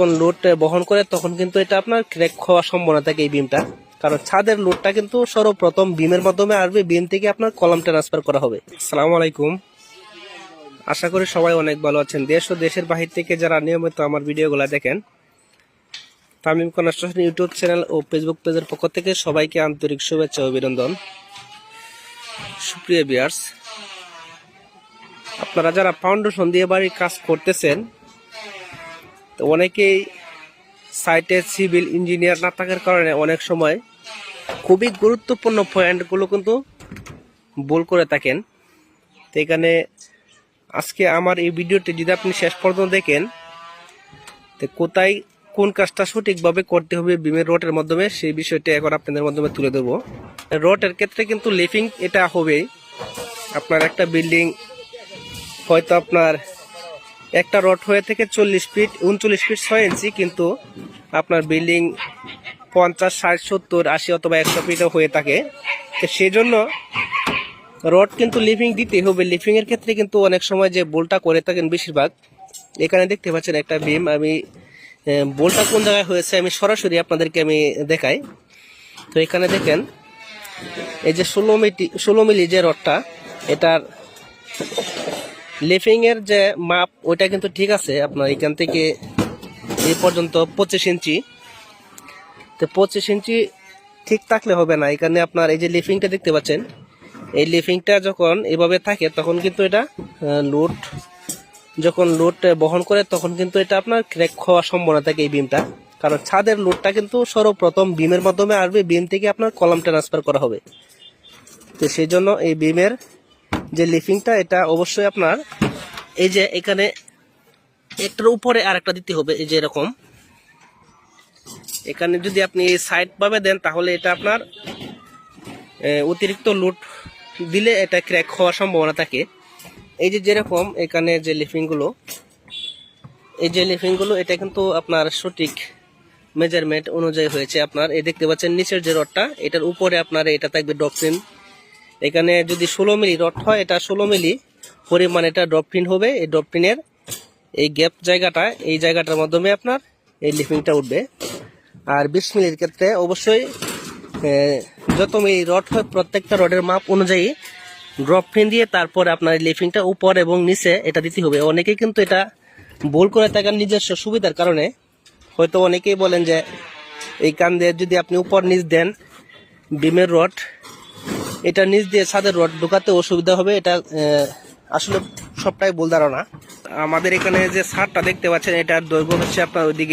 যখন লোড বহন করে, তখন কিন্তু এটা আপনার ক্র্যাক হওয়ার সম্ভাবনা থাকে এই বিমটা কারণ ছাদের লোডটা কিন্তু সর্বপ্রথম বিমের মাধ্যমে আসবে বিম থেকে আপনার কলাম ট্রান্সফার করা হবে। সালাম আলাইকুম। আশা করি সবাই অনেক ভালো আছেন। দেশ ও দেশের বাহির থেকে যারা নিয়মিত আমার ভিডিওগুলো দেখেন, তামিম কনস্ট্রাকশন ইউটিউব চ্যানেল ও ফেসবুক পেজের পক্ষ থেকে সবাইকে আন্তরিক শুভেচ্ছা অভিনন্দন। সুপ্রিয় বিয়ার্স আপনারা যারা ফাউন্ডেশন দিয়ে বাড়ির কাজ করতেছেন তো অনেকেই সাইটে সিভিল ইঞ্জিনিয়ার না থাকার কারণে অনেক সময় খুবই গুরুত্বপূর্ণ পয়েন্টগুলো কিন্তু ভুল করে থাকেন। তো এখানে আজকে আমার এই ভিডিওটি যদি আপনি শেষ পর্যন্ত দেখেন, তো কোথায় কোন কাজটা সঠিকভাবে করতে হবে বিমের রোটের মাধ্যমে, সেই বিষয়টা এখন আপনাদের মাধ্যমে তুলে দেবো রোটের ক্ষেত্রে কিন্তু লিফিং এটা হবেই। আপনার একটা বিল্ডিং, হয়তো আপনার একটা রড হয়ে থেকে চল্লিশ ফিট, উনচল্লিশ ফিট ছয় ইঞ্চি, কিন্তু আপনার বিল্ডিং পঞ্চাশ, ষাট, সত্তর, আশি অথবা একশো ফিটও হয়ে থাকে। তো সেই জন্য রড কিন্তু লিভিং দিতে হবে। লিভিংয়ের ক্ষেত্রে কিন্তু অনেক সময় যে বোলটা করে থাকেন বেশিরভাগ, এখানে দেখতে পাচ্ছেন একটা বিম। আমি বোলটা কোন জায়গায় হয়েছে আমি সরাসরি আপনাদেরকে আমি দেখাই। তো এখানে দেখেন, এই যে ষোলো মিটি, ষোলো মিলি যে রডটা, এটার লিফিং এর যে মাপ, ওইটা কিন্তু ঠিক আছে। আপনার এখান থেকে এই পর্যন্ত পঁচিশ ইঞ্চি। তো পঁচিশ ইঞ্চি ঠিক থাকলে হবে না। এখানে আপনার এই যে লিফিংটা দেখতে পাচ্ছেন, এই লিফিংটা যখন এভাবে থাকে, তখন কিন্তু এটা লোড যখন লোড বহন করে, তখন কিন্তু এটা আপনার ক্র্যাক হওয়ার সম্ভাবনা থাকে এই বিমটা কারণ ছাদের লোডটা কিন্তু সর্বপ্রথম বিমের মাধ্যমে আসবে বিম থেকে আপনার কলাম ট্রান্সফার করা হবে। তো সেই জন্য এই বিমের যে লিফিংটা এটা অবশ্যই আপনার, এই যে এখানে একটার উপরে আর একটা দিতে হবে, এই যে এরকম। এখানে যদি আপনি সাইড ভাবে দেন, তাহলে এটা আপনার অতিরিক্ত লোড দিলে এটা ক্র্যাক হওয়ার সম্ভাবনা থাকে। এই যে যেরকম এখানে যে লিফিংগুলো এই যে লিফিংগুলো এটা কিন্তু আপনার সঠিক মেজারমেন্ট অনুযায়ী হয়েছে আপনার। এই দেখতে পাচ্ছেন নিচের যে রডটা এটার উপরে আপনার এটা থাকবে ডপসিন এখানে যদি ষোলো মিলি রড হয়, এটা ষোলো মিলি পরিমাণ এটা ডপটিন হবে। এই ডপটিনের এই গ্যাপ জায়গাটা, এই জায়গাটার মাধ্যমে আপনার এই লিফিংটা উঠবে। আর বিশ মিলির ক্ষেত্রে অবশ্যই যত মিলি রড হয়, প্রত্যেকটা রডের মাপ অনুযায়ী ড্রপ দিয়ে তারপর আপনার লিফিংটা উপর এবং নিচে এটা দিতে হবে। অনেকেই কিন্তু এটা ভুল করে থাকার নিজস্ব সুবিধার কারণে। হয়তো অনেকেই বলেন যে, এই কান দিয়ে যদি আপনি উপর নিচ দেন, বিমের রড এটা নিচ দিয়ে ছাদের রড ঢুকাতে অসুবিধা হবে, এটা আসলে সবটাই ভুল ধারণা। আমাদের এখানে যে ছাদটা দেখতে পাচ্ছেন, এটার দৈর্ঘ্য হচ্ছে আপনার ওইদিকে